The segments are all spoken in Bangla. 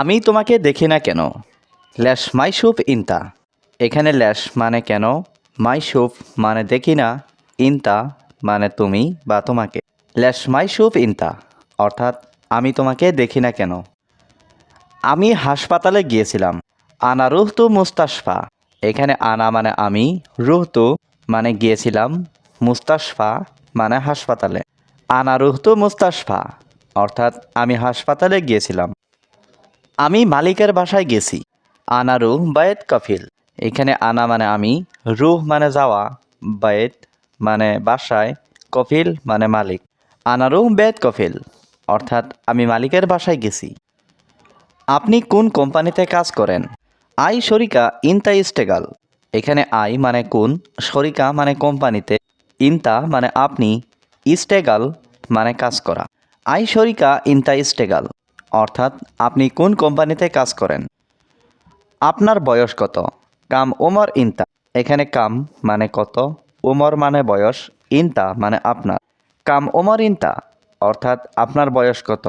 আমি তোমাকে দেখি না কেন? ল্যাশ মাই শুভ ইনতা। এখানে ল্যাশ মানে কেন? মাই শুভ মানে দেখি না, ইনতা মানে তুমি বা তোমাকে। ল্যাশ মাই শুভ ইনতা, অর্থাৎ আমি তোমাকে দেখি না কেন? আমি হাসপাতালে গিয়েছিলাম। আনা রুহতু মুস্তাশফা। এখানে আনা মানে আমি, রুহতু মানে গিয়েছিলাম, মুস্তাশফা মানে হাসপাতালে। আনা রুহতু মুস্তাশফা, অর্থাৎ আমি হাসপাতালে গিয়েছিলাম। আমি মালিকের বাসায় গেছি। আনা রুহ বায়েত কফিল। এখানে আনা মানে আমি, রুহ মানে যাওয়া বায়েত মানে বাসায়, কফিল মানে মালিক। আনা রুহ বেত কফিল, অর্থাৎ আমি মালিকের বাসায় গেছি। আপনি কোন কোম্পানিতে কাজ করেন? আই শরিকা ইনতা ইস্টেগাল এখানে আই মানে কোন, শরিকা মানে কোম্পানিতে, ইনতা মানে আপনি ইস্টেগাল মানে কাজ করা। আই শরিকা ইনতা ইস্টেগাল অর্থাৎ আপনি কোন কোম্পানিতে কাজ করেন? আপনার বয়স কত? কাম ওমর, ইনতা। এখানে কাম মানে কত? ওমর মানে বয়স, ইনতা মানে আপনার। কাম ওমর, ইনতা, অর্থাৎ আপনার বয়স কত?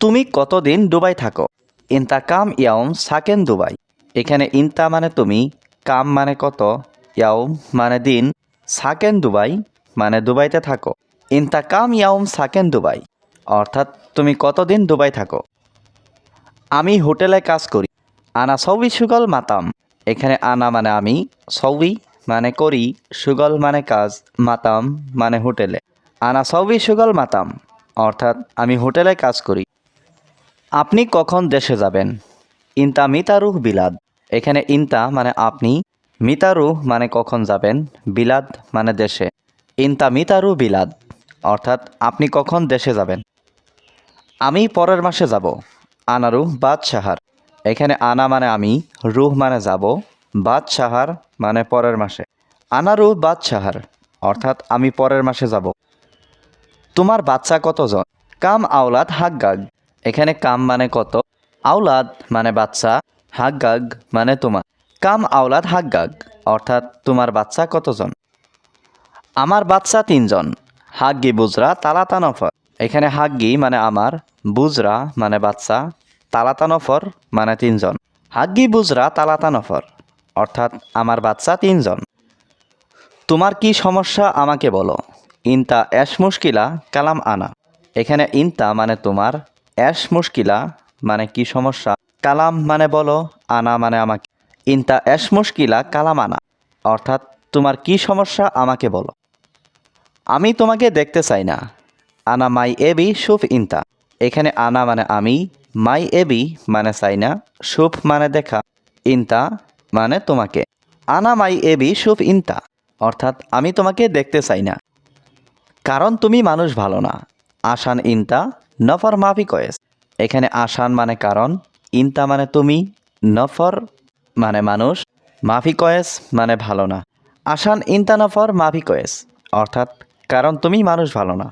তুমি কতদিন দুবাই থাকো? ইনতা কাম ইয়াউম সাকেন দুবাই। এখানে ইনতা মানে তুমি, কাম মানে কত? ইয়াউম মানে দিন, সাকেন দুবাই মানে দুবাইতে থাকো। ইনতা কাম ইয়াউম সাকেন দুবাই। অর্থাৎ তুমি কতদিন দুবাই থাকো? আমি হোটেলে কাজ করি। আনা সৌবি সুগল মাতাম। এখানে আনা মানে আমি, সৌবি মানে করি, সুগল মানে কাজ, মাতাম মানে হোটেলে। আনা সৌবি সুগল মাতাম, অর্থাৎ আমি হোটেলে কাজ করি। আপনি কখন দেশে যাবেন? ইনতা মিতারুহ বিলাদ। এখানে ইনতা মানে আপনি মিতারুহ মানে কখন যাবেন? বিলাদ মানে দেশে। ইনতা মিতারু বিলাদ, অর্থাৎ আপনি কখন দেশে যাবেন? আমি পরের মাসে যাব, আনারু বাদশাহার। এখানে আনা মানে আমি, রুহ মানে যাব, বাদশাহার মানে পরের মাসে। আনারু বাদশাহার, অর্থাৎ আমি পরের মাসে যাব। তোমার বাচ্চা কতজন? কাম আওলাদ হাগ্গাগ। এখানে কাম মানে কত? আওলাদ মানে বাচ্চা, হাগ্গাগ মানে তোমার। কাম আওলাদ হাগ্গাগ, অর্থাৎ তোমার বাচ্চা কতজন? আমার বাচ্চা তিনজন। হাগ্গি বুজরা তালাতা নফর এখানে হাগ্গি মানে আমার, বুজরা মানে বাচ্চা তালাতা নফর মানে তিনজন। হাগ্গি, বুজরা তালাতা নফর অর্থাৎ আমার বাচ্চা তিনজন। তোমার কি সমস্যা আমাকে বলো। ইনতা অ্যাশ মুশকিলা কালাম আনা। এখানে ইনতা মানে তোমার অ্যাশ মুশকিলা মানে কি সমস্যা। কালাম মানে বলো, আনা মানে আমাকে। ইনতা অ্যাশ মুশকিলা কালাম আনা। অর্থাৎ তোমার কি সমস্যা আমাকে বলো। আমি তোমাকে দেখতে চাই না। আনা মাই এবি শুভ ইনতা। এখানে আনা মানে আমি, মাই এবি মানে চাই না শুভ মানে দেখা, ইনতা মানে তোমাকে। আনা মাই এবি শুভ ইনতা, অর্থাৎ আমি তোমাকে দেখতে চাই না। কারণ তুমি মানুষ ভালো না। আসান ইনতা, নফর মাফি কয়েস। এখানে আসান মানে কারণ, ইনতা মানে তুমি, নফর মানে মানুষ, মাফি কয়েস মানে ভালো না। আসান ইনতা, নফর মাফি কয়েস, অর্থাৎ কারণ তুমি মানুষ ভালো না।